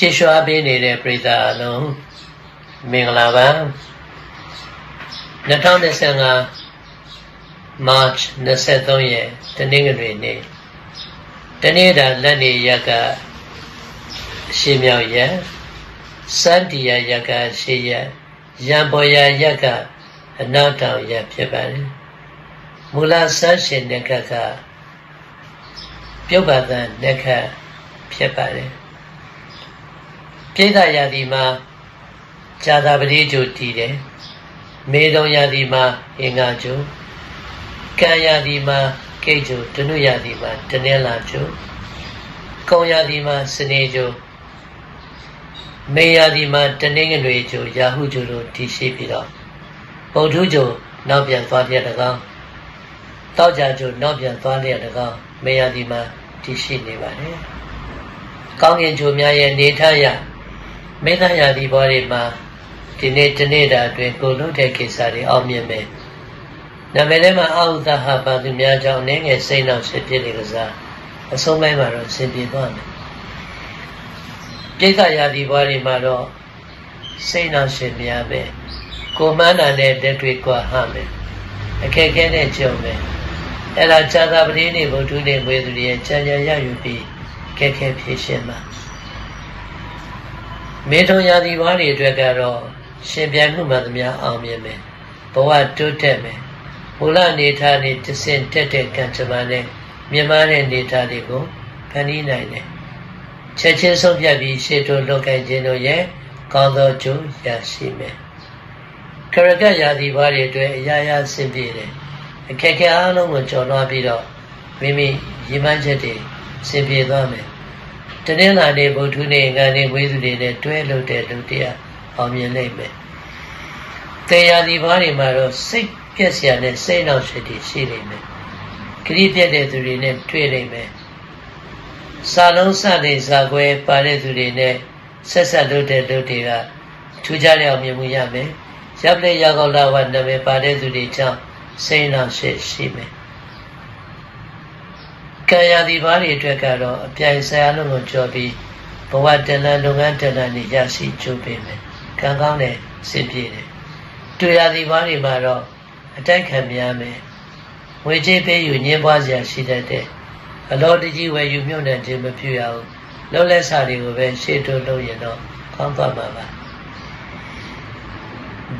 ချေရွှာပေးနေတဲ့ပရိသတ်အလုံးမင်္ဂလာပါ2025 March 23ရက်တနင်္ဂနွေနေ့တနေ့တာလက်နေရက်ကရှေးမြောက်ရက်စန္ဒီယရက်ကရှေးရက်ရံပေါ်ရရက်ကအနောက်တောင်ရက်ဖြစ်ပါတယ်မူလဆန်းရှင်နက္ခတ်ကပြုတ်ပါသနက္ခတ်ဖြစ်ပါတယ် ပြိဿရာသီမှာဇာတာပတိကျိုတည်တယ်မေတုံရာသီမှာအင်္ဂါကျိုကံရာသီမှာကိတ်ကျိုတနုရာသီမှာတနင်္လာကျိုကုံရာသီမှာစနေကျိုမေရာသီမှာတနင်္ဂနွေကျိုရာဟုကျိုတို့တည်ရှိပြီးတော့ဗုဒ္ဓကျိုနောက်ပြန်သွားပြတကောင်တောက်ကြကျိုနောက်ပြန်သွားလျက်တကောင်မေရာသီမှာတည်ရှိနေပါတယ်ကောင်းကင်ကျိုများရဲ့နေထရ မေတ္တာရာသီဘောတွေမှာဒီနေ့တနေ့တာအတွင်းကိုလုံးတဲ့ကိစ္စတွေအောင်မြင်မယ်။နာမည်ထဲမှာအာဟုသဟပါသူများကြောင့်အနေငယ်စိတ်နောက်ဖြစ်ဖြစ်နေကြစားအဆုံးပိုင်းမှာတော့ဆင်ပြေသွားမယ်။ပြိဿရာသီဘောတွေမှာတော့စိတ်နောက်ရှင်များမယ်။ကိုမန္တာနဲ့လက်တွေ့ကွာဟမယ်။အခက်အခဲနဲ့ကြုံမယ်။အဲ့ဒါဇာတာပတိနေဘုဒ္ဓနေမွေးသူတွေရဲ့ကြံကြံရယူပြီးခက်ခဲဖြေရှင်းမှာ။ မေထုံရာသီဘွားတွေအတွက်ကတော့ရှင်ပြန်မှုမှသမျှအောင်မြင်မယ်ဘဝတိုးတက်မယ်မူလအနေထားနဲ့တဆင့်တက်တဲ့ကံကြမ္မာနဲ့မြင်မာတဲ့အနေထားတွေကိုဖန်တီးနိုင်တယ်ချက်ချင်းဆုံးဖြတ်ပြီးရှေ့တိုးလောက်ကင်ခြင်းတို့ရဲ့ကောင်းသောကျိုးရရှိမယ်ခရကရာသီဘွားတွေအတွက်အရာရာဆင်ပြေတယ်အခက်အခဲအလုံးကိုကျော်လွှားပြီးတော့မိမိရည်မှန်းချက်တွေဆင်ပြေသွားမယ် တနင်္လာနေ့ဗုဒ္ဓနေ့ငါနေ့ဝိသုတွေနဲ့တွဲလို့တဲ့လူတရားအောင်မြင်နိုင်မယ်။တရားဒီဘားတွေမှာတော့စိတ်ပြက်စရာနဲ့စိတ်နောက်ရှိတည်ရှိနေမယ်။ခရီးပြက်တဲ့သူတွေနဲ့တွေ့နိုင်မယ်။စာလုံးစတဲ့ဇာကွဲပါတဲ့သူတွေနဲ့ဆက်ဆက်လုပ်တဲ့လူတွေကထူးခြားတဲ့အောင်မြင်မှုရမယ်။ရပ်လက်ရောက်လာဝနာမည်ပါတဲ့သူတွေကြောင့်စိတ်နောက်ရှိရှိမယ်။ ကံရသည်ဘားတွေအတွက်ကတော့အပြိုင်ဆိုင်အလုံးကိုကြော်ပြီးဘဝတဏ္ဍလုပ်ငန်းတဏ္ဍနဲ့ရရှိကျိုးပေးမယ်။ကံကောင်းတယ်စင်ပြေတယ်တွေ့ရသည်ဘာတွေမှာတော့အတိုက်ခံများမယ်ငွေကြေးပေးယူညှင်းပွားစရာရှိတတ်တယ်အလောတကြီးဝယ်ယူမြုပ်နှံခြင်းမပြုရဘူးလုံးလက်စာတွေကိုပဲရှေ့တိုးလုပ်ရင်တော့ကောင်းသွားမှာပါ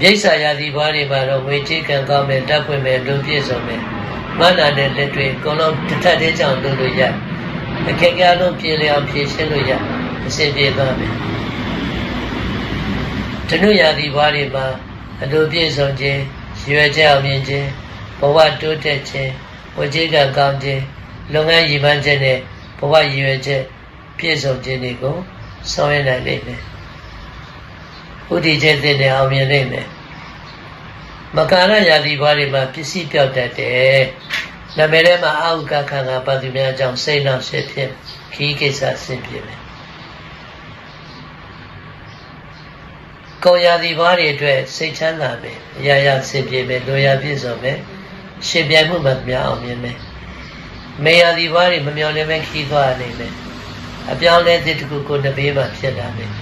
ပြိဿာရာသီဘွားတွေမှာတော့ငွေကြေးကံကောင်းမယ်တပ်ဖွင့်မယ်လူပြည့်စုံမယ် မန္နာနဲ့လက်တွေအကုန်လုံးတစ်ထပ်တည်းကြောင့်လုပ်လို့ရအခက်အခဲလုံးပြေလည်အောင်ဖြေရှင်းလို့ရအဆင်ပြေသွားမယ်တနုရာသီဘွားတွေမှာအလိုပြည့်စုံခြင်းရွယ်ချက်အောင်မြင်ခြင်းဘဝတိုးတက်ခြင်းဝจิကကောင်းခြင်းလုပ်ငန်းရည်မှန်းချက်နဲ့ဘဝရည်ရွယ်ချက်ပြည့်စုံခြင်းတွေကိုဆောင်ရွက်နိုင်လိမ့်မယ်ဥဒိချက်တဲ့နဲ့အောင်မြင်လိမ့်မယ် မကာရရာသီဘွားတွေမှာပစ္စည်းပြောက်တတ်တယ်နာမည်ထဲမှာအာဟုကခန္ဓာပါသူများကြောင့်စိတ်နှောက်ရှက်ဖြစ်ခီးကိစ္စဆင်ပြေမယ်ကုံရာသီဘွားတွေအတွက်စိတ်ချမ်းသာမယ်အရာရာဆင်ပြေမယ်လိုရာပြည့်စုံမယ်ရှင်ပြိုင်မှုမှများအောင်မြင်မယ်မေရာသီဘွားတွေမမျော်လင့်မဲ့ခီးသွားနိုင်မယ်အပြောင်းလဲတဲ့တခုကိုတပေးမှဖြစ်လာမယ်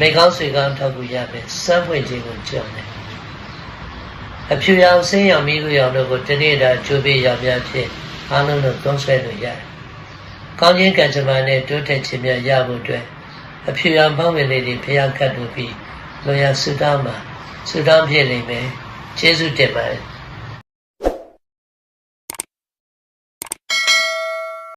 မိကောင်းဆွေကောင်းထောက်ကူရမယ်စမ်းပွင့်ခြင်းကိုကြောက်မယ် အဖြူရောင်ဆင်းရောင်မိကိုရောင်တို့ကိုတနေ့တာကျိုးပေးရများဖြစ်အားလုံးတို့သုံးဆွဲလို့ရတယ်ကောင်းခြင်းကံကြမ္မာနဲ့တိုးတက်ခြင်းများရဖို့အတွက်အဖြူရောင်ပေါင်းဝင်လေးတွေဖျားကတ်လို့ပြီးလောရဆုတောင်းမှာဆုတောင်းပြည့်လိမ့်မယ်ကျေးဇူးတင်ပါတယ်